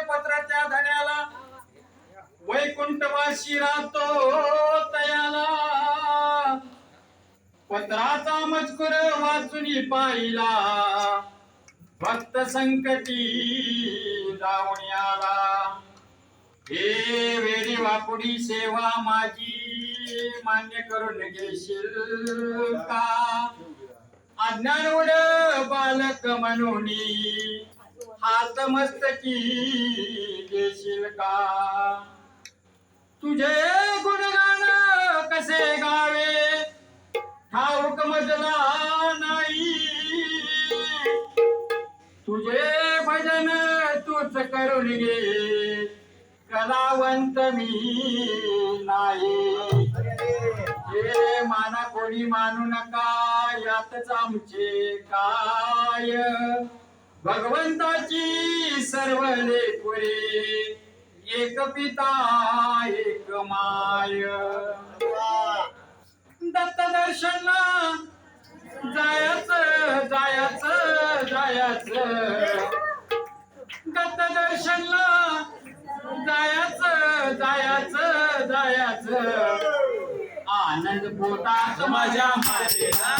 पत्राच्या धड्याला वैकुंठवाशी राहतो तयाला. पत्राचा मजकूर वाचून पाहिला. भक्त संकटी जाऊन आला. हे वेळी वापुडी सेवा माझी मान्य करून घेशील का? अज्ञान बालक म्हणून आतमस्तकी देशील का? तुझे गुणगान कसे गावे? ठाऊक मजला नाही. तुझे भजन तूच करून घे. कलावंत मी नाही. माना कोणी मानू नका. यातच आमचे काय? भगवंताची सर्व लेपुरी एक पिता एक माय. दत्त दर्शनला जायच जायच जायच. दत्त दर्शनला जायच जायच जायच. आनंद पोटात माझ्या मारेला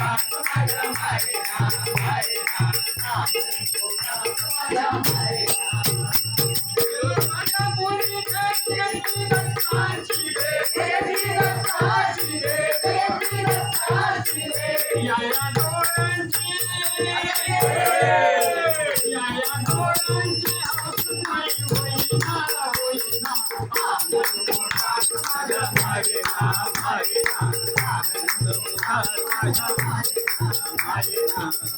Yeah, yeah,